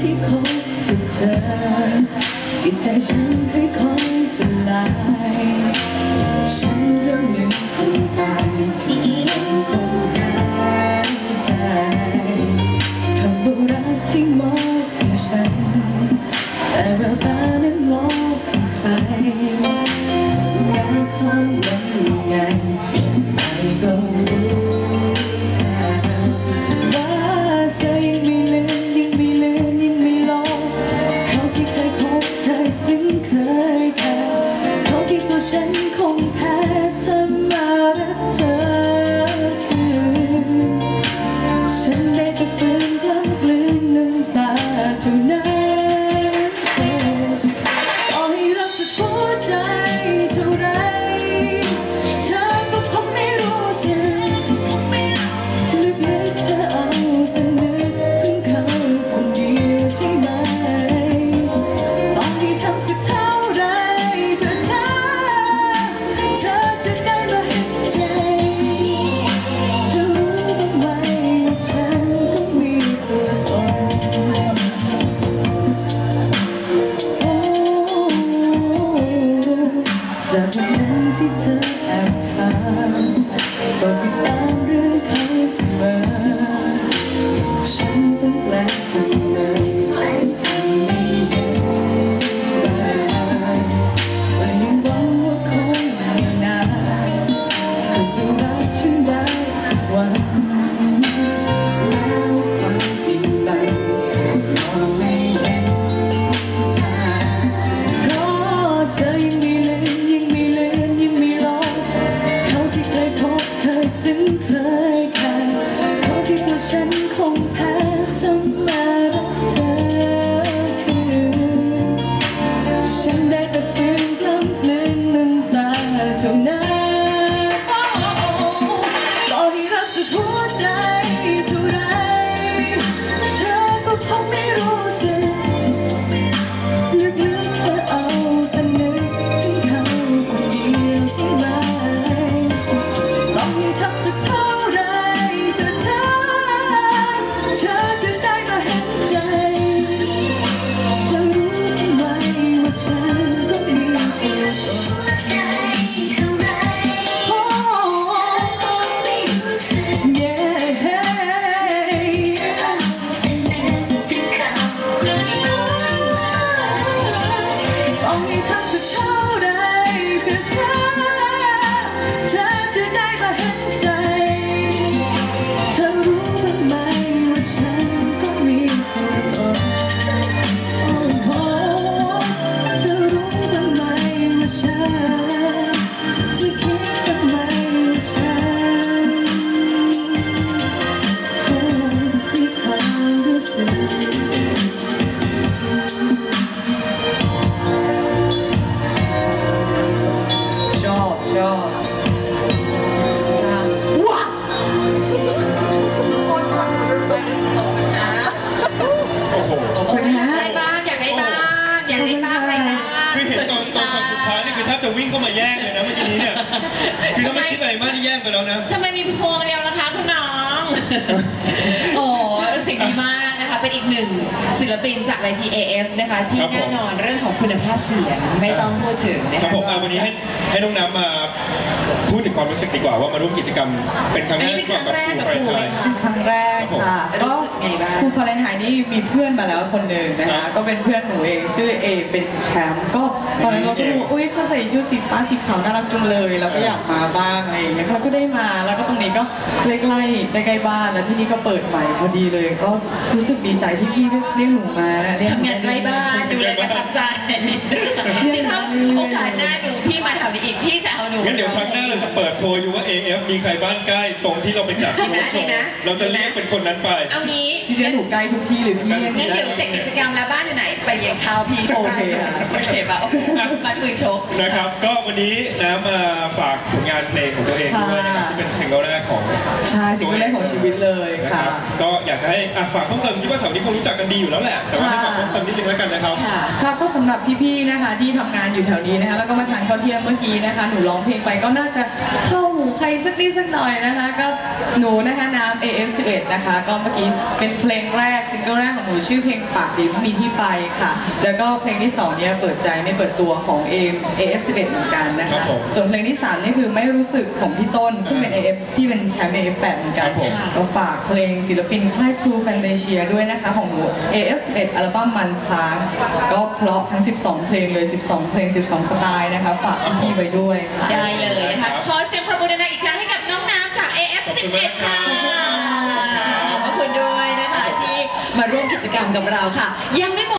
ที่คบกับเธอ จิตใจฉันค่อยๆสลาย ฉันเริ่มเหนื่อยคนตายที่ จะวิ่งเข้ามาแย่งเลยนะเมื่อกี้นี้เนี่ยคือถ้าไม่คิดอะไรมากนี่แย่งไปแล้วนะ ทำไมมีพวงเดียวล่ะคะคุณน้อง โอ้สิ่งดีมาก นะคะเป็นอีกหนึ่งศิลปินจากเวที AF นะคะ ที่ครับผมแน่นอนเรื่องของคุณภาพเสียงไม่ต้องพูดถึงนะครัคะบผมอะวันนี้ให้ให้น้องน้ำมาพูดถึงความรู้สึกดีกว่าว่ามาร่วมกิจกรรมเป็นครั้งอันแรนี้กเป็นครั้งแรกกับครูไหมคะครั้งแรกค่ะครับผมรู้สึกไงบ้าง ครูฟาเรนไฮน์นี่มีเพื่อนมาแล้วคนหนึ่งนะครัคะ บก็เป็นเพื่อนหนูเองชื่อเอเป็นแชมป์ก็ตอนนั้นเราก็ดูอุ้ยเขาใส่ชุดสีฟ้าสีขาวน่ารักจังเลยเราก็อยากมาบ้างอะไรอย่างเงี้ยเราก็ได้มาแล้วก็ตรงนี้ก็ใกล้ๆใกล้ๆบ้านแล้วที่นี่ก็เปิดใหม่พอดีเลย ก็รู้สึกดีใจที่พี่เรียกหนูมานะเรียกหทำงานใกล้บ้านดูแลประทับใจที่ถ้าโอกาสหน้าหนูพี่มาแถวนี้อีกพี่จะเอาหนูงั้นเดี๋ยวครั้งหน้าเราจะเปิดโพลอยู่ว่า AF มีใครบ้านใกล้ตรงที่เราไปจัดดีไหมโชดีว์ไหมเราจะเรียกเป็นคนนั้นไปเอางี้ที่จริงๆหนูใกล้ทุกที่เลยพี่เรียกงั้นเดี๋ยวเสร็จกิจกรรมแล้วบ้านอยู่ไหนไปเลี้ยงข้าวพี่โอเคค่ะโอเคป่ะโอ้โหมัดมือชกนะครับ ก็วันนี้นะมาฝากผลงานเพลงของตัวเองด้วย สิ่งแรกของชีวิตเลยนะคค่ะ รับก็อยากจะให้อะฝากเพิ่มเติมคิดว่าแถวนี้คงรู้จักกันดีอยู่แล้วแหละ แต่ว่าให้ฝากเพิ่มเติมนิดนึงแล้วกันนะครับ ค่ะค่ะก็สำหรับพี่ๆนะคะที่ทำงานอยู่แถวนี้นะคะแล้วก็มาทานข้าวเที่ยงเมื่อกี้นะคะหนูร้องเพลงไปก็น่าจะเข้าหูใครสักนิดสักหน่อยนะคะก็หนูนะคะน้ำ AF11 นะคะ ก็เมื่อกี้เป็นเพลงแรกซิงเกิลแรกของหนูชื่อเพลงปากดีไม่มีที่ไปค่ะ แล้วก็เพลงที่สองเนี่ยเปิดใจไม่เปิดตัวของ AM AF11 เหมือนกันนะครัคะ บผม ส่วนเพลงที่สามนี่คือไม่รู้สึกของพี่ต้นซึ่งเป็น AF ที่เป็นแชมป์ AF8 เหมือนกัคนรับผมก็ฝากเพลงศิลปินค่าย True Fantasia ด้วยนะคะ ของหนู AF11 อัลบั้มมันค้างก็เพราะทั้ง 12 เพลงเลย 12 เพลง 12 สไตล์นะคะ ฝากพี่ๆไว้ด้วยค่ะ ได้เลยนะคะ ขอเสียงประมือดังๆอีกครั้งให้กับน้องน้ำจาก AF11 ค่ะขอบพระคุณด้วยนะคะที่มาร่วมกิจกรรมกับเราค่ะ ยังไม่หมด